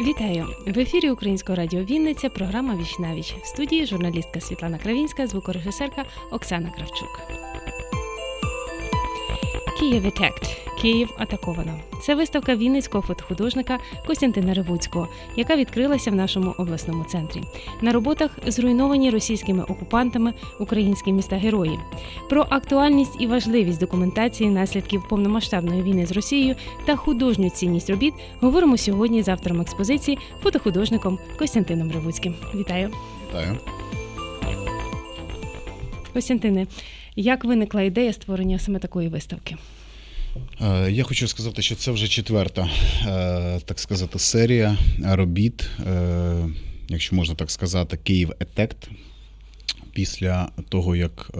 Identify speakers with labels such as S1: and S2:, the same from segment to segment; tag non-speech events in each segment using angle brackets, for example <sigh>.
S1: Вітаю в ефірі Українського радіо Вінниця. Програма Віч на віч. В студії журналістка Світлана Кравінська, звукорежисерка Оксана Кравчук. Київ Attacked. Київ атаковано. Це виставка вінницького фотохудожника Костянтина Ревуцького, яка відкрилася в нашому обласному центрі. На роботах зруйновані російськими окупантами українські міста герої. Про актуальність і важливість документації наслідків повномасштабної війни з Росією та художню цінність робіт говоримо сьогодні з автором експозиції, фотохудожником Костянтином Ревуцьким. Вітаю,
S2: Вітаю.
S1: Костянтине. Як виникла ідея створення саме такої виставки?
S2: Е, Я хочу сказати, що це вже четверта, е, так сказати, серія робіт, е, якщо можна так сказати, Київ Етект. Після того, як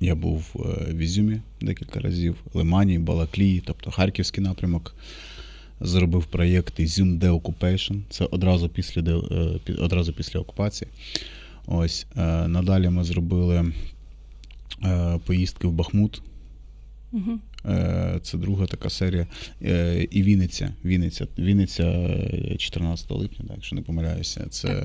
S2: я був в Ізюмі декілька разів, Лимані, Балаклії, тобто Харківський напрямок, зробив проєкт Ізюм Деокупейшн. Це одразу після, одразу після окупації. Ось, надалі ми зробили поїздки в Бахмут.
S1: Угу.
S2: Е, Це друга така серія. Е, І Вінниця. Вінниця, Вінниця е, 14 липня, так, якщо не помиляюся. Це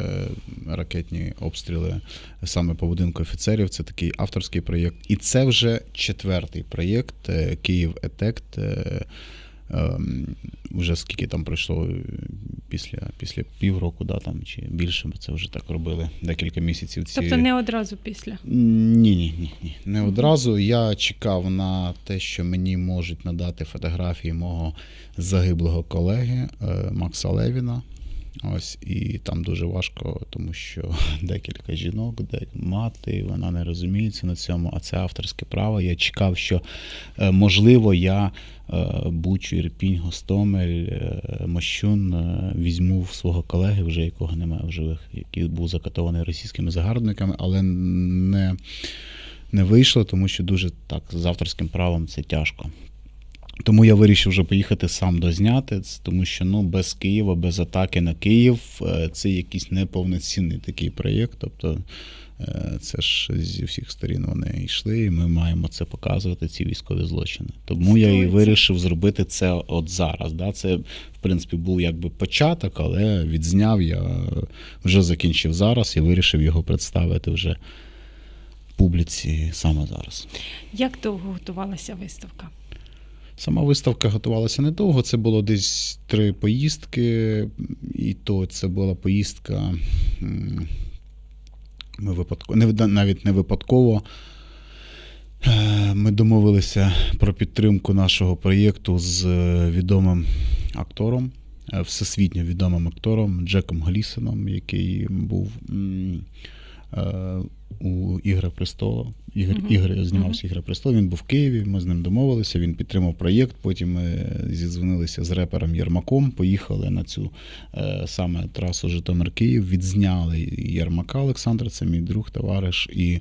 S2: ракетні обстріли саме по будинку офіцерів. Це такий авторський проєкт. І це вже четвертий проєкт е, Київ Етект. Ем, Вже скільки там пройшло е, після, після півроку, да, там, чи більше, ми це вже так робили декілька місяців. Ці...
S1: Тобто не одразу після.
S2: Ні, ні, ні, ні. Не одразу. Я чекав на те, що мені можуть надати фотографії мого загиблого колеги е, Макса Левіна. Ось, і там дуже важко, тому що <laughs> декілька жінок, де мати, вона не розуміється на цьому, а це авторське право. Я чекав, що е, можливо я е, Бучу, Ірпінь, Гостомель, е, Мощун візьму в свого колеги, вже якого немає в живих, який був закатований російськими загарбниками, але не, не вийшло, тому що дуже так з авторським правом це тяжко. Тому я вирішив вже поїхати сам дозняти, ц- тому що ну, без Києва, без атаки на Київ е, це якийсь неповноцінний такий проєкт. Тобто е, це ж зі всіх сторін вони йшли, і ми маємо це показувати, ці військові злочини. Тому я і вирішив зробити це от зараз. Да? Це, в принципі, був якби початок, але відзняв я вже закінчив зараз і вирішив його представити вже публіці саме зараз.
S1: Як довго готувалася виставка?
S2: Сама виставка готувалася недовго. Це було десь три поїздки, і то це була поїздка. Ми випадково, навіть не випадково. Е, Ми домовилися про підтримку нашого проєкту з е, відомим актором, е, всесвітньо відомим актором Джеком Глісоном, який був у Ігри престолу. Ігор,
S1: Мгм.
S2: Ігор знімався Ігри престолу. Він був в Києві. Ми з ним домовилися. Він підтримав проєкт. Потім ми зідзвонилися з репером Єрмаком. Поїхали на цю е, саме трасу Житомир Київ. Відзняли Єрмака Олександра, це мій друг, товариш. І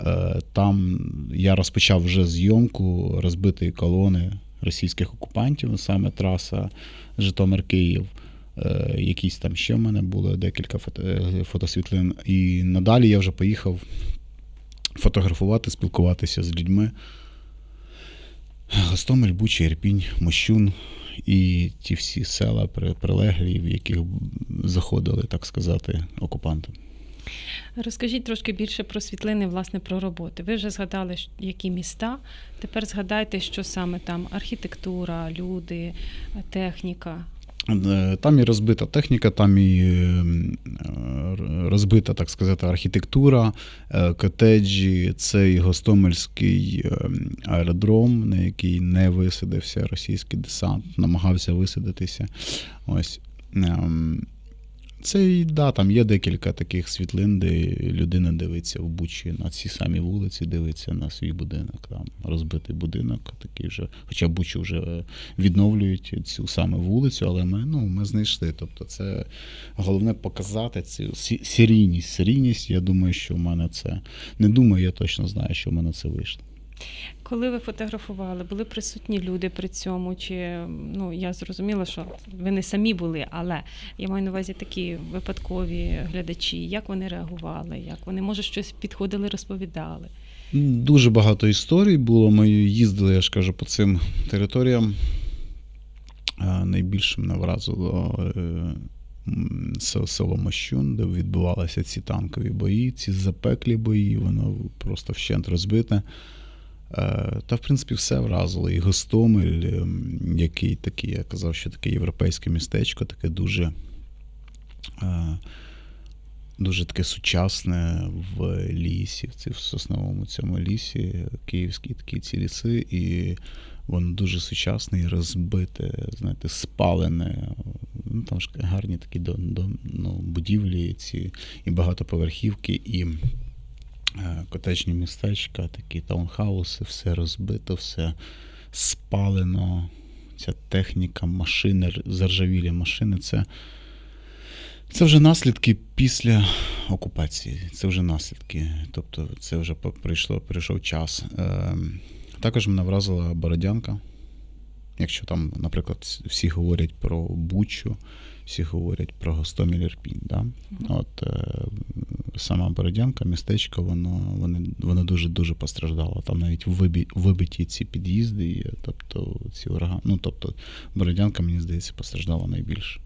S2: е, там я розпочав вже зйомку розбитої колони російських окупантів, саме траса Житомир-Київ. Е, Якісь там ще в мене було декілька фото, фотосвітлин. І надалі я вже поїхав фотографувати, спілкуватися з людьми. Гостомель, Буча, Ірпінь, Мощун і ті всі села прилеглі, в яких заходили, так сказати, окупанти.
S1: Розкажіть трошки більше про світлини, власне, про роботи. Ви вже згадали, які міста. Тепер згадайте, що саме там архітектура, люди, техніка.
S2: Е, Там і розбита техніка, там і е, розбита, так сказати, архітектура, е, котеджі, це і Гостомельський аеродром, на який не висадився російський десант, намагався висадитися. Ось. Це і да, там є декілька таких світлин, де людина дивиться в Бучі на ці самі вулиці, дивиться на свій будинок. Там розбитий будинок, такий вже, хоча Бучу вже відновлюють цю саме вулицю, але ми, ну, ми знайшли. Тобто, це головне показати цю сі- серійність. Серійність, я думаю, що в мене це. Не думаю, я точно знаю, що в мене це вийшло.
S1: Коли ви фотографували, були присутні люди при цьому? Чи ну я зрозуміла, що ви не самі були, але я маю на увазі такі випадкові глядачі, як вони реагували, як вони може щось підходили, розповідали.
S2: Дуже багато історій було. Ми їздили, я ж кажу, по цим територіям. Е, Найбільше мене вразило е, село Мощун, де відбувалися ці танкові бої, ці запеклі бої, воно просто вщент розбите. Е, Та, в принципі, все вразило. І Гостомель, ем, який такий, я казав, що таке європейське містечко, таке дуже, е, дуже таке сучасне в лісі, в сосновому цьому лісі, київські такі ці ліси, і воно дуже сучасне і розбите, знаєте, спалене. Ну, там ж гарні такі до, до, ну, будівлі, ці, і багатоповерхівки, і е, котеджні містечка, такі таунхауси, все розбито, все спалено. Ця техніка, машини, заржавілі машини. Це, це вже наслідки після окупації. Це вже наслідки. Тобто, це вже прийшло, прийшов час. Е, також мене вразила Бородянка. Якщо там, наприклад, всі говорять про Бучу, всі говорять про Гостомель Ірпінь. Да? От е, сама Бородянка, містечко, воно, воно, воно дуже дуже постраждало. Там навіть вибі, вибиті ці під'їзди, тобто ці урагани. Ну, тобто, Бородянка, мені здається, постраждала найбільше.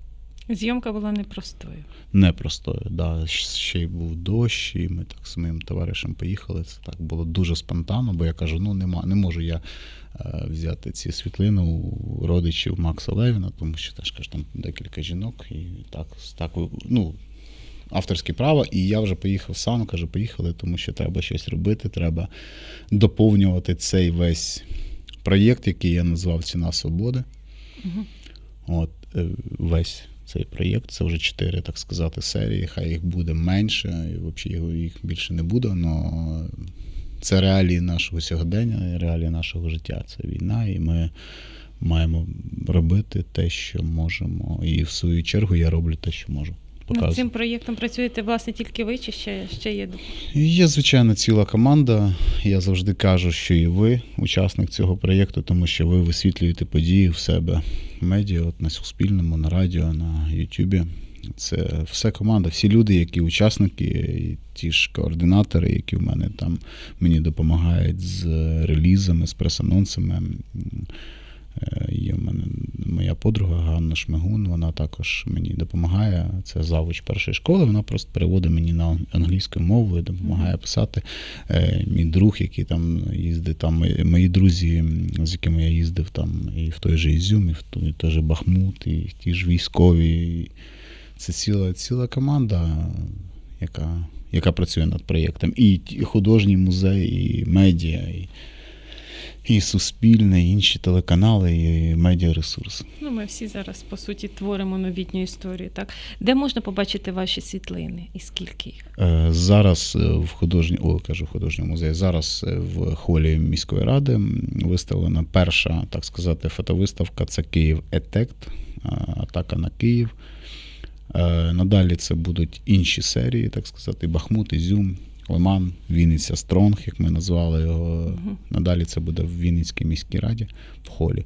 S1: Зйомка була непростою.
S2: Непростою. Да. Ще й був дощ, і ми так з моїм товаришем поїхали. Це так було дуже спонтанно, бо я кажу: ну нема, не можу я е, взяти ці світлини у родичів Макса Левіна, тому що теж кажу, там декілька жінок, і так, так ну, авторське право. І я вже поїхав сам, кажу, поїхали, тому що треба щось робити, треба доповнювати цей весь проєкт, який я назвав Ціна свободи.
S1: Угу.
S2: От е, весь цей проєкт, це вже чотири, так сказати, серії. Хай їх буде менше, і взагалі їх більше не буде. але це реалії нашого сьогодення, реалії нашого життя. Це війна, і ми маємо робити те, що можемо. І в свою чергу я роблю те, що можу.
S1: Над цим проєктом працюєте, власне, тільки ви, чи ще, ще є
S2: Є, звичайно, ціла команда. Я завжди кажу, що і ви учасник цього проєкту, тому що ви висвітлюєте події в себе в медіа, от на Суспільному, на радіо, на Ютубі. Це все команда, всі люди, які учасники, і ті ж координатори, які в мене там мені допомагають з релізами, з прес-анонсами. Е, Є в мене моя подруга Ганна Шмигун, вона також мені допомагає. Це завуч першої школи. Вона просто переводить мені на англійську мову і допомагає писати. Е, Мій друг, який там їздить, там мої- мої друзі, з якими я їздив там і в той же Ізюм, і в той, той же Бахмут, і ті ж військові. Це ціла, ціла команда, яка, яка працює над проєктом. І художній музей, і медіа, і, і суспільне, і інші телеканали, і медіаресурси.
S1: Ну, ми всі зараз, по суті, творимо новітню історію. Так? Де можна побачити ваші світлини і скільки їх?
S2: Е, Зараз е, в художній, о, кажу, в художньому музеї. Зараз е, в холі міської ради виставлена перша, так сказати, фотовиставка. Це Київ Етект, атака на Київ. Надалі це будуть інші серії, так сказати, Бахмут, Ізюм, Лиман, Вінниця Стронг, як ми назвали його. Надалі це буде в Вінницькій міській раді в холі.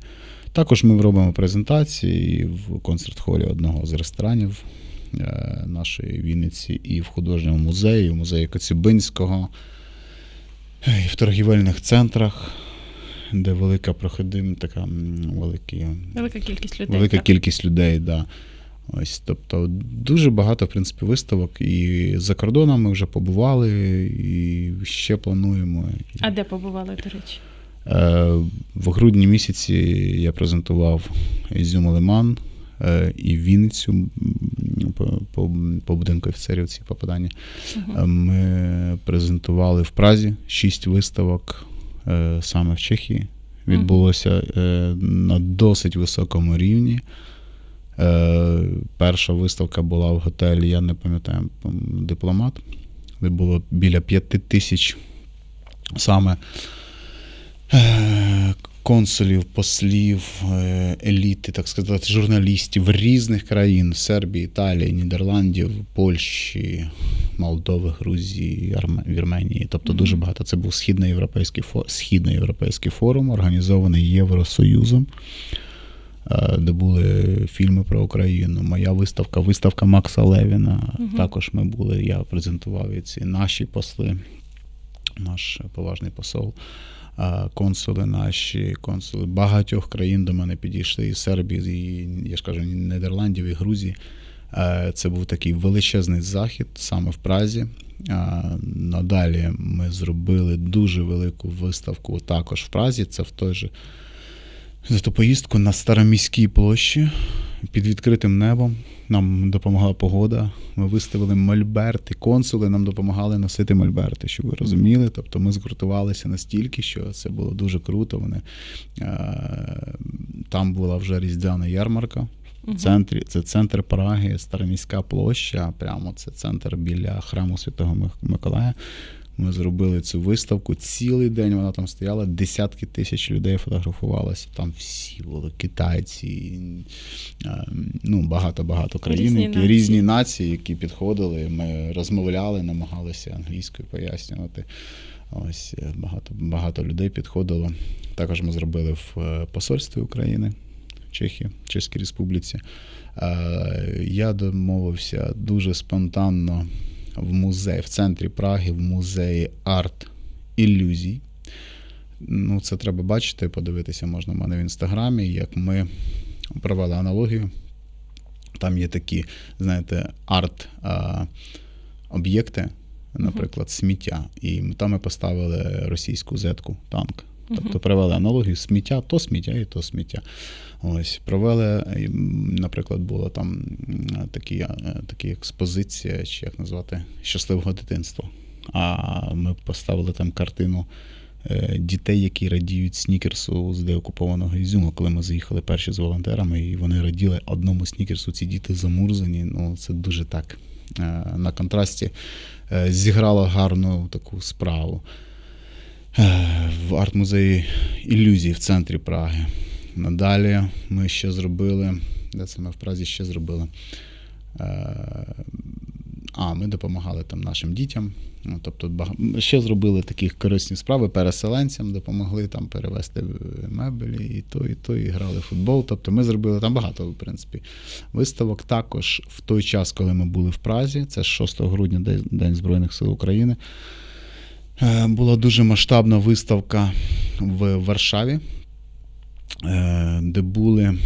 S2: Також ми робимо презентації в концерт-холі одного з ресторанів е, нашої Вінниці і в художньому музеї, в музеї Коцюбинського, е, і в торгівельних центрах, де велика проходим, така м, великі,
S1: Велика кількість людей.
S2: велика
S1: так?
S2: кількість людей. Да. Ось, тобто дуже багато, в принципі, виставок. І за кордоном ми вже побували, і ще плануємо.
S1: А де побували, до речі?
S2: Е, В грудні місяці я презентував Ізюм Лиман е, і Вінницю по, по, по будинку офіцерів ці попадання. Е, Ми презентували в Празі шість виставок саме в Чехії. Відбулося е, на досить високому рівні. Е, Перша виставка була в готелі, я не пам'ятаю, дипломат, де було біля п'яти тисяч саме е, консулів, послів, е, еліти, так сказати, журналістів різних країн Сербії, Італії, Нідерландів, Польщі, Молдови, Грузії, Вірменії. Тобто дуже багато. Це був східноєвропейський фо- східноєвропейський форум, організований Євросоюзом. Е, Де були фільми про Україну, моя виставка, виставка Макса Левіна.
S1: Мгм.
S2: Також ми були, я презентував і ці наші посли. наш поважний посол, е, консули наші, консули багатьох країн до мене підійшли і Сербії, і, я ж кажу, і Нідерландів, і Грузії. Е, Це був такий величезний захід саме в Празі. Надалі ми зробили дуже велику виставку також в Празі. Це в той же за ту поїздку на Староміській площі під відкритим небом. Нам допомагала погода. Ми виставили мольберти. Консули нам допомагали носити мольберти, щоб ви розуміли. Тобто ми згуртувалися настільки, що це було дуже круто. Вони, е, там була вже різдвяна ярмарка. В центрі це центр Праги, Староміська площа. Прямо це центр біля храму Святого Миколая. Ми зробили цю виставку. Цілий день вона там стояла, десятки тисяч людей фотографувалося. Там всі були китайці, е, ну багато-багато країн,
S1: Різні
S2: які
S1: нації.
S2: різні нації, які підходили. Ми розмовляли, намагалися англійською пояснювати. Ось е, багато, багато людей підходило. Також ми зробили в е, посольстві України. Чехії, Чеській Республіці. Я домовився дуже спонтанно в музей, в центрі Праги, в музеї арт ілюзій. Ну, це треба бачити, подивитися можна в мене в інстаграмі, як ми провели аналогію. Там є такі, знаєте, арт-об'єкти, наприклад, сміття. І там ми поставили російську зетку, танк. Тобто провели аналогію сміття, то сміття і то сміття. Ось провели, наприклад, була там такі, е, такі експозиція, чи як назвати, щасливого дитинства. А ми поставили там картину е, дітей, які радіють снікерсу з деокупованого Ізюму, коли ми заїхали перші з волонтерами, і вони раділи одному снікерсу. Ці діти замурзані. Ну, це дуже так. е, На контрасті зіграло гарну таку справу. Е, В арт-музеї ілюзій в центрі Праги. Надалі ми ще зробили. Де це ми в Празі ще зробили? Е, А, ми допомагали там нашим дітям. Ну, Тобто, ще зробили такі корисні справи переселенцям, допомогли там перевезти е, меблі, і то, і то, і грали в футбол. Тобто ми зробили там багато, в принципі, виставок. Також в той час, коли ми були в Празі, це 6 грудня, День Збройних сил України. Е, Була дуже масштабна виставка в Варшаві, е, де були е,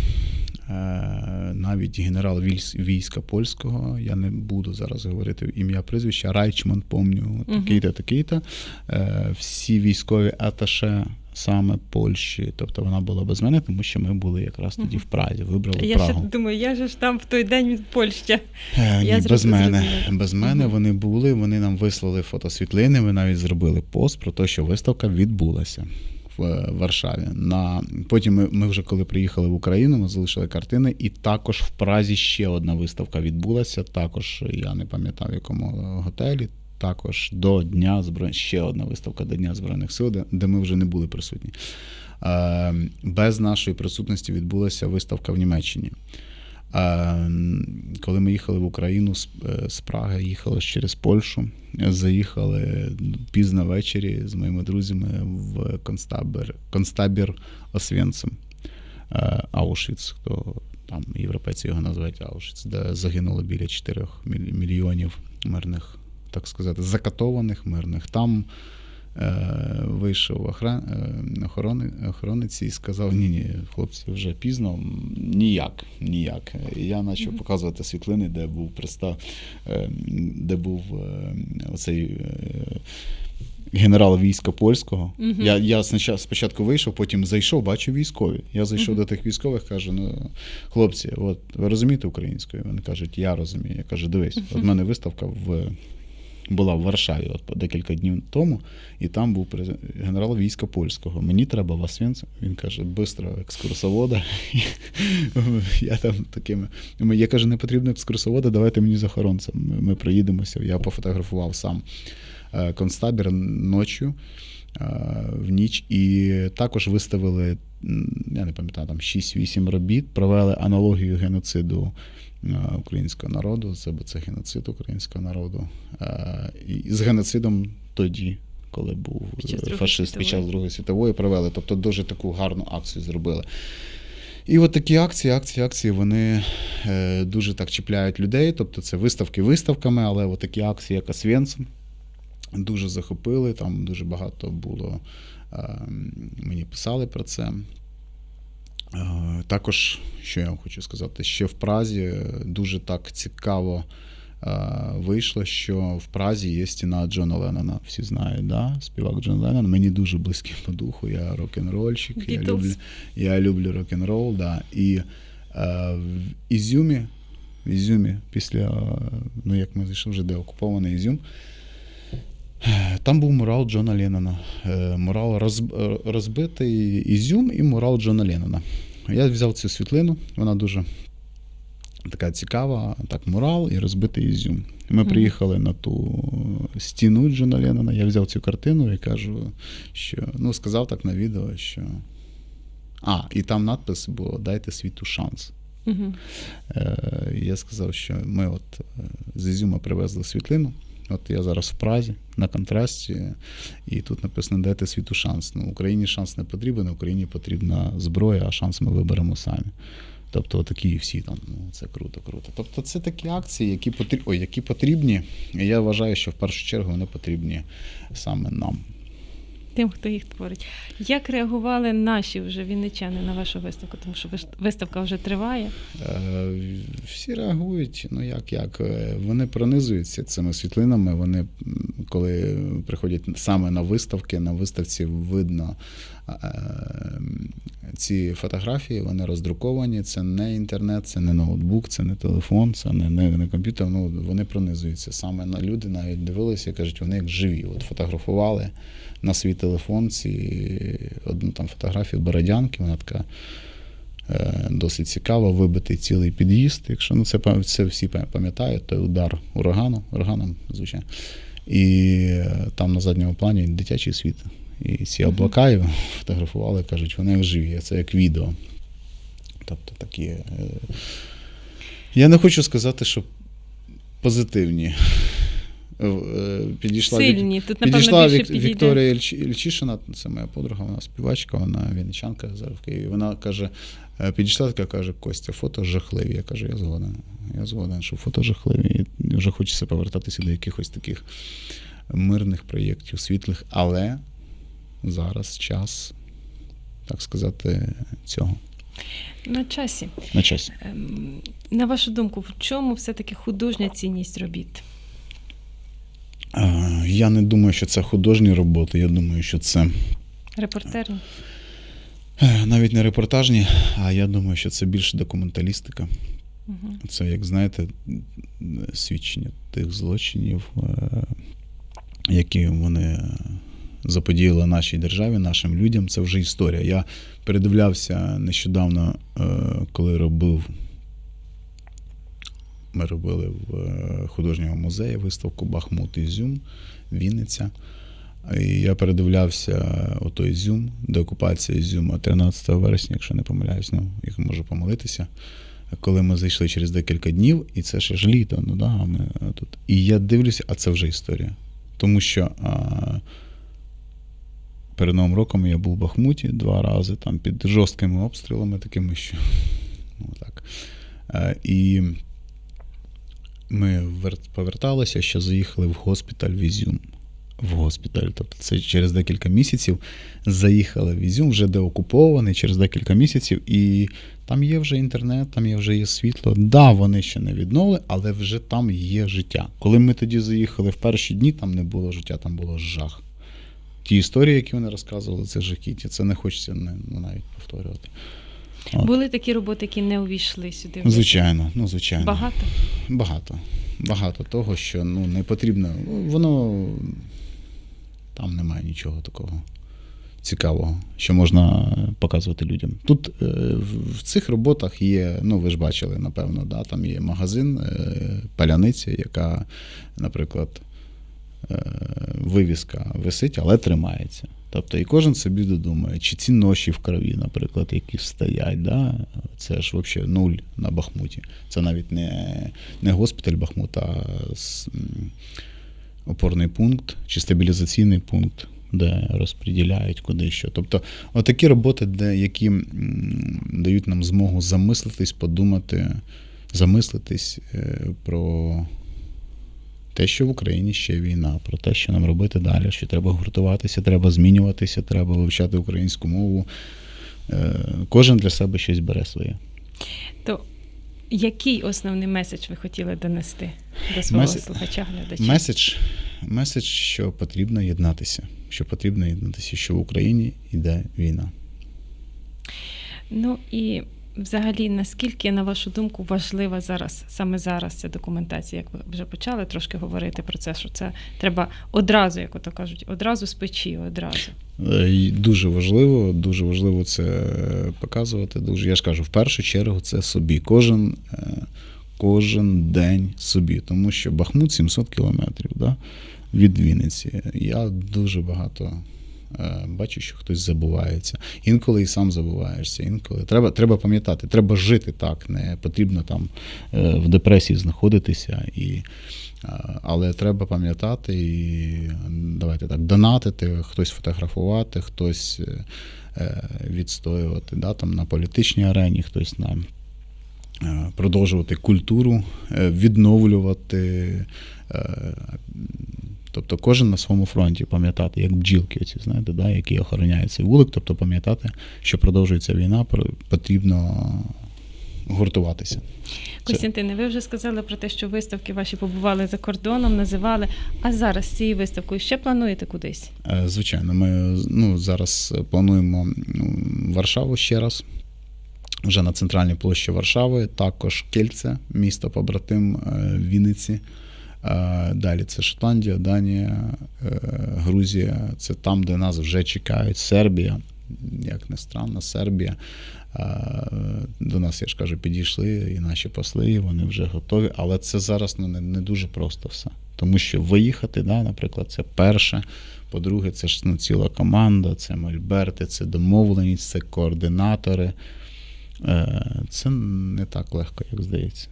S2: навіть генерал війська польського. Я не буду зараз говорити ім'я прізвища. Райчман, помню, такий-то, такий-то. Всі військові аташе саме Польщі. Тобто вона була без мене, тому що ми були якраз тоді в Празі, вибрали
S1: Я
S2: Прагу.
S1: ще думаю, я ж там в той день Польща.
S2: Е, Ні,
S1: зрозу-
S2: без мене.
S1: зрозуміла.
S2: Без мене вони були, вони нам вислали фотосвітлини, ми навіть зробили пост про те, що виставка відбулася в е, Варшаві. На... Потім ми, ми вже коли приїхали в Україну, ми залишили картини, і також в Празі ще одна виставка відбулася. Також я не пам'ятаю, в якому е, готелі. Також до Дня Збройних ще одна виставка до Дня Збройних сил, де, ми вже не були присутні. Е, без нашої присутності відбулася виставка в Німеччині. Е, Коли ми їхали в Україну з, е, Праги, їхали через Польщу, заїхали пізно ввечері з моїми друзями в концтабір, концтабір Освенцим, е, Аушвіц, хто там європейці його називають Аушвіц, де загинуло біля 4 мільйонів мирних, так сказати, закатованих мирних. Там е, вийшов охран, е, охорони, охоронець і сказав: ні, ні, хлопці, вже пізно, ніяк, ніяк. І я почав показувати світлини, де був пристав, е, де був е, оцей. е, Генерал війська польського.
S1: Мгм.
S2: Я, я спочатку- спочатку вийшов, потім зайшов, бачу військові. Я зайшов
S1: Мгм.
S2: до тих військових, кажу: ну, хлопці, от ви розумієте українською? Вони кажуть, я розумію. Я кажу, дивись, от в мене виставка в була в Варшаві от декілька днів тому, і там був генерал війська польського. Мені треба в Освенцим. Він каже, бистро екскурсовода. <laughs> Я там такими. Я кажу, не потрібно екскурсовода, давайте мені з. Ми, проїдемося. Я пофотографував сам е, концтабір ночі. е, В ніч і також виставили, я не пам'ятаю, там 6-8 робіт, провели аналогію геноциду е, українського народу, це бо це геноцид українського народу. Е, І з геноцидом тоді, коли був е, фашист під час Другої світової, провели. Тобто дуже таку гарну акцію зробили. І от такі акції, акції, акції, вони дуже так чіпляють людей. Тобто це виставки виставками, але от такі акції, як Освенцим, дуже захопили. Там дуже багато було. Е, Мені писали про це. Е, Також, що я вам хочу сказати, ще в Празі дуже так цікаво е, вийшло, що в Празі є стіна Джона Леннона. Всі знають, да? співак Джон Леннон. Мені дуже близький по духу. Я рок-н-рольщик, я люблю, я люблю рок-н-рол. Да. І е, в Ізюмі, в Ізюмі, після, ну як ми зайшли вже де окупований Ізюм. Там був мурал Джона Леннона. Е, Мурал е, розбитий Ізюм і мурал Джона Леннона. Я взяв цю світлину, вона дуже така цікава, так, мурал і розбитий Ізюм. Ми приїхали на ту стіну Джона Леннона, я взяв цю картину і кажу, що ну, сказав так на відео, що. А, і там надпис було Дайте світу шанс.
S1: Угу.
S2: І я сказав, що ми от з Ізюма привезли світлину. От я зараз в Празі на контрасті, і тут написано Дайте світу шанс. Ну, Україні шанс не потрібен, Україні потрібна зброя, а шанс ми виберемо самі. Тобто такі всі там, ну це круто, круто. Тобто це такі акції, які потрібні, які потрібні. І я вважаю, що в першу чергу вони потрібні саме нам.
S1: Тим, хто їх творить. Як реагували наші вже вінничани на вашу виставку? Тому що виставка вже триває.
S2: Е, Всі реагують, ну як, як. е, Вони пронизуються цими світлинами. Вони, коли приходять саме на виставки, на виставці видно ці фотографії, вони роздруковані. Це не інтернет, це не ноутбук, це не телефон, це не, не, не комп'ютер. Ну, вони пронизуються. Саме на люди навіть дивилися і кажуть, вони як живі. От фотографували на свій телефон ці одну там фотографію Бородянки, вона така е, досить цікаво, вибитий цілий під'їзд. Якщо ну, це, це всі пам'ятають, той удар урагану, ураганом, звичайно. І е, там на задньому плані дитячий світ. І ці облака його фотографували, кажуть, вони як живі, це як відео. Тобто такі. е, Я не хочу сказати, що позитивні. Е, Підійшла
S1: Сильні. Тут, напевно,
S2: Підійшла
S1: більше
S2: Вік- Вікторія Ільчишина, це моя подруга, вона співачка, вона вінничанка зараз в Києві. Вона каже, е, підійшла така, каже, Костя, фото жахливі. Я кажу, я згоден. Я згоден, що фото жахливі. І вже хочеться повертатися до якихось таких мирних проєктів, світлих, але зараз час, так сказати, цього
S1: На часі.
S2: на часі.
S1: Ем, На вашу думку, в чому все-таки художня цінність робіт?
S2: Е, Я не думаю, що це художні роботи. Я думаю, що це
S1: Репортерні?
S2: е, навіть не репортажні, а я думаю, що це більше документалістика.
S1: Угу.
S2: Це, як знаєте, свідчення тих злочинів, е, які вони заподіяли нашій державі, нашим людям. Це вже історія. Я передивлявся нещодавно, е, коли робив. Ми робили в е, художньому музеї виставку Бахмут Ізюм, Вінниця. І я передивлявся отой Ізюм, деокупація Ізюма 13 вересня, якщо не помиляюсь, ну, як можу помилитися коли ми зайшли через декілька днів, і це ще ж літо, ну да, ми тут. І я дивлюся, а це вже історія. Тому що а, перед Новим роком я був в Бахмуті два рази, там під жорсткими обстрілами, такими, що ну, так. А, і ми поверталися, ще заїхали в госпіталь в Ізюм. В госпіталь. Тобто це через декілька місяців заїхали в Ізюм, вже деокупований через декілька місяців, і там є вже інтернет, там є вже є світло. Да, вони ще не відновили, але вже там є життя. Коли ми тоді заїхали в перші дні, там не було життя, там було жах. Ті історії, які вони розказували, це жахіття. Це не хочеться не, ну, навіть повторювати. От.
S1: Були такі роботи, які не увійшли сюди.
S2: Звичайно, ну звичайно.
S1: Багато.
S2: Багато. Багато того, що ну, не потрібно. Ну, Воно там немає нічого такого цікавого, що можна показувати людям. Тут е, в- цих роботах є, ну ви ж бачили, напевно, да, там є магазин, е, паляниця, яка, наприклад, вивіска висить, але тримається. Тобто і кожен собі додумає, чи ці ноші в крові, наприклад, які стоять, да, це ж взагалі нуль на Бахмуті. Це навіть не, не госпіталь Бахмут, а опорний пункт чи стабілізаційний пункт, де розподіляють куди що. Тобто, отакі роботи, де, які дають нам змогу замислитись, подумати, замислитись е, про те, що в Україні ще війна, про те, що нам робити далі, що треба гуртуватися, треба змінюватися, треба вивчати українську мову. Е, Кожен для себе щось бере своє.
S1: То який основний меседж ви хотіли донести до свого
S2: Меседж-
S1: слухача глядача?
S2: Меседж, меседж, що потрібно єднатися. Що потрібно єднатися, що в Україні йде війна.
S1: Ну і взагалі, наскільки, на вашу думку, важлива зараз саме зараз ця документація, як ви вже почали трошки говорити про це, що це треба одразу, як ото кажуть, одразу з печі, одразу.
S2: Е, Дуже важливо, дуже важливо це показувати. Дуже я ж кажу, в першу чергу це собі. Кожен, е, кожен день собі, тому що Бахмут 700 кілометрів да, від Вінниці. Я дуже багато. Е, Бачу, що хтось забувається. Інколи і сам забуваєшся. Інколи треба, треба пам'ятати, треба жити так. Не потрібно там е, в депресії знаходитися. І, е, але треба пам'ятати і давайте так, донатити, хтось фотографувати, хтось відстоювати да, там, на політичній арені, хтось на продовжувати культуру, відновлювати. Тобто кожен на своєму фронті пам'ятати, як бджілки, оці, знаєте, да, які охороняють цей вулик, тобто пам'ятати, що продовжується війна, потрібно гуртуватися.
S1: Костянтине, ви вже сказали про те, що виставки ваші побували за кордоном, називали. А зараз з цією виставкою ще плануєте кудись?
S2: Е, Звичайно, ми ну, зараз плануємо ну, Варшаву ще раз. Вже на центральній площі Варшави, також Кельце, місто побратим е, Вінниці. Е, Далі це Шотландія, Данія, е, Грузія. Це там, де нас вже чекають. Сербія, як не странно, Сербія. Е, До нас, я ж кажу, підійшли і наші посли, вони вже готові. Але це зараз ну, не, не дуже просто все. Тому що виїхати, да, наприклад, це перше. По-друге, це ж ну, ціла команда, це мольберти, це домовленість, це координатори. Це не так легко, як здається.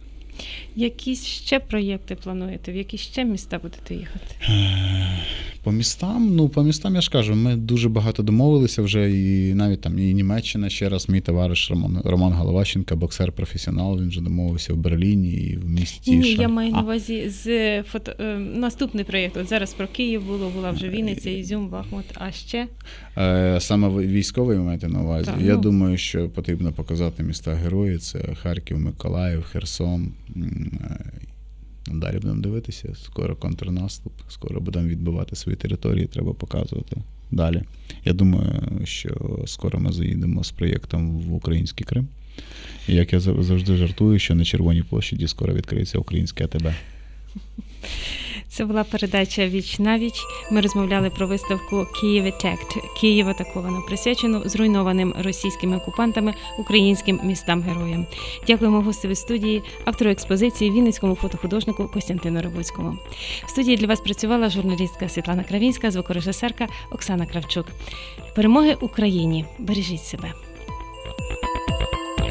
S1: Якісь ще проєкти плануєте? В які ще міста будете їхати?
S2: Е, По містам, ну по містам я ж кажу, ми дуже багато домовилися вже, і навіть там і Німеччина ще раз. Мій товариш Роман Роман Головащенко, боксер-професіонал. Він вже домовився в Берліні і в місті.
S1: Ні,
S2: Ша-
S1: я маю на увазі з фото е, наступний проєкт. От зараз про Київ було, була вже Вінниця, Ізюм, Бахмут. А ще
S2: Е, Саме ви- військовий ви маєте на увазі.
S1: Так,
S2: Я
S1: ну.
S2: думаю, що потрібно показати міста герої. Це Харків, Миколаїв, Херсон. Е, Далі будемо дивитися. Скоро контрнаступ, скоро будемо відбивати свої території, треба показувати далі. Я думаю, що скоро ми заїдемо з проєктом в український Крим. І як я завжди жартую, що на Червоній площаді скоро відкриється українське АТБ.
S1: Це була передача Віч на віч. Ми розмовляли про виставку Київ Attacked – Київ атаковано, присвячену зруйнованим російськими окупантами українським містам героям. Дякуємо гостеві студії, автору експозиції, вінницькому фотохудожнику Костянтину Ревуцькому. В студії для вас працювала журналістка Світлана Кравінська, звукорежисерка Оксана Кравчук. Перемоги Україні! Бережіть себе!